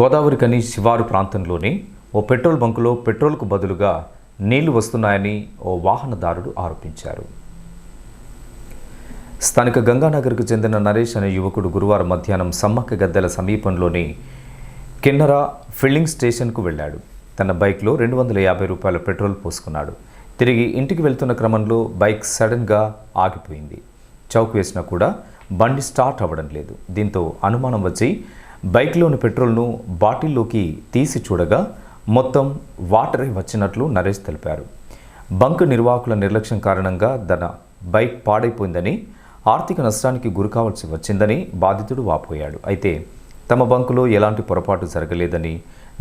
గోదావరికని శివారు ప్రాంతంలోని ఓ పెట్రోల్ బంకులో పెట్రోల్కు బదులుగా నీళ్ళు వస్తున్నాయని ఓ వాహనదారుడు ఆరోపించారు. స్థానిక గంగానగర్కు చెందిన నరేష్ అనే యువకుడు గురువారం మధ్యాహ్నం సమ్మక్క గద్దెల సమీపంలోని కిన్నరా ఫిల్లింగ్ స్టేషన్కు వెళ్ళాడు. తన బైక్లో రెండు వందల యాభై రూపాయల పెట్రోల్ పోసుకున్నాడు. తిరిగి ఇంటికి వెళ్తున్న క్రమంలో బైక్ సడన్గా ఆగిపోయింది. చౌక్ వేసినా కూడా బండి స్టార్ట్ అవ్వడం లేదు. దీంతో అనుమానం వచ్చి బైక్లోని పెట్రోల్ను బాటిల్లోకి తీసి చూడగా మొత్తం వాటరే వచ్చినట్లు నరేష్ తెలిపారు. బంక్ నిర్వాహకుల నిర్లక్ష్యం కారణంగా తన బైక్ పాడైపోయిందని ఆర్థిక నష్టానికి గురికావాల్సి వచ్చిందని బాధితుడు వాపోయాడు. అయితే తమ బంకులో ఎలాంటి పొరపాటు జరగలేదని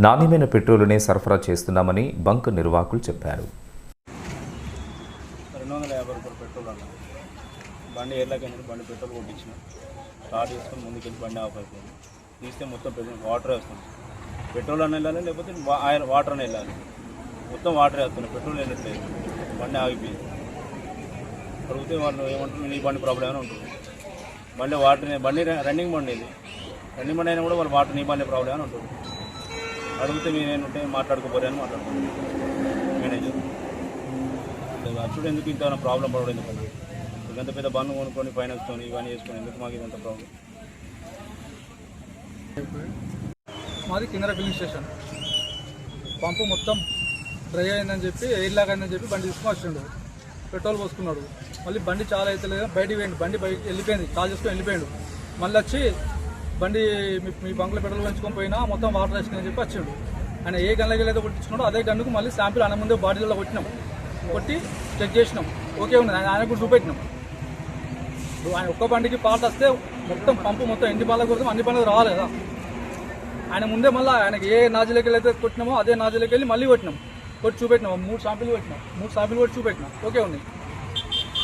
నాణ్యమైన పెట్రోలునే సరఫరా చేస్తున్నామని బంక్ నిర్వాహకులు చెప్పారు. రెండు వందల యాభై రూపాయలు పెట్రోల్ అన్న. బండి ఎర్లకైనా బండి పెట్రోల్ కొట్టించిన. స్టార్ట్ చేసుకొని ముందుకెళ్ళి బండి ఆఫ్ అయిపోయింది. తీస్తే మొత్తం పెట్రోల్ వాటర్ వస్తుంది. పెట్రోల్ అని వెళ్ళాలి? లేకపోతే ఆయిల్ వాటర్ అని వెళ్ళాలి? మొత్తం వాటర్ వేస్తుంది. పెట్రోల్ వెళ్ళట్లేదు. బండి ఆగిపోయింది. అడిగితే వాళ్ళు ఏమంటారు నీ బండి ప్రాబ్లం అని ఉంటుంది? బండి వాటర్ బండి రన్నింగ్ బండి ఇది. రన్నింగ్ బండి అయినా కూడా వాళ్ళు వాటర్ నీ బండి ప్రాబ్లం అని ఉంటుంది? అడిగితే మీరు మాట్లాడుకోపోరే అని మాట్లాడుకుంటారు మేనేజర్ అచ్చుడు ఎందుకు ఇంత ప్రాబ్లం పడడం ఎందుకంటే ఇంత పెద్ద బండ్లు కొనుక్కొని ఫైనాన్స్తో ఇవన్నీ చేసుకొని ఎందుకు మాకు ఇదంత ప్రాబ్లం మాది కిందర ఫిల్లింగ్ స్టేషన్. పంపు మొత్తం డ్రై అయిందని చెప్పి ఎయిర్ లాగ్ అయిందని చెప్పి బండి తీసుకుని వచ్చిండు. పెట్రోల్ పోసుకున్నాడు. మళ్ళీ బండి చాలా అయితే లేదు బయటికి పోయింది బండి బయట వెళ్ళిపోయింది. కాల్ చేసుకొని వెళ్ళిపోయాడు. మళ్ళీ వచ్చి బండి మీ మీ బంకులో పెట్రోల్ పెంచుకొని పోయినా మొత్తం వాటర్ వేసుకుని చెప్పి వచ్చిండు. ఆయన ఏ గన్లకి వెళ్ళేదో కొట్టించుకున్నాడో అదే గన్నుకు మళ్ళీ శాంపిల్ ఆయన ముందే బాడీలో కొట్టినాం. కొట్టి చెక్ చేసినాం. ఓకే ఉంది. ఆయన ఆయన కూడా చూపెట్టినాం. ఆయన ఒక్క బండికి పార్ట్ వస్తే మొత్తం పంపు మొత్తం ఎన్ని పనులకు కొడతాం అన్ని పనులు రాలేదా? ఆయన ముందే మళ్ళీ ఆయనకి ఏ నాజీలకి వెళ్ళి అయితే కొట్టినామో అదే నాజీలకి వెళ్ళి మళ్ళీ కొట్టినాం. కొట్టి చూపెట్టినాం. మూడు షాంపులు కొట్టినాం. మూడు షాంపులు కొట్టి చూపెట్టినాం. ఓకే ఉన్నాయి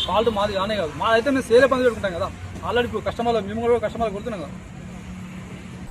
ఫాల్ట్ మాది కానే కాదు. మాదైతే మేము సేలే పని పెట్టుకుంటాం కదా. ఆల్రెడీ కస్టమర్లు మేము కూడా కస్టమర్లు కొడుతున్నాం కదా.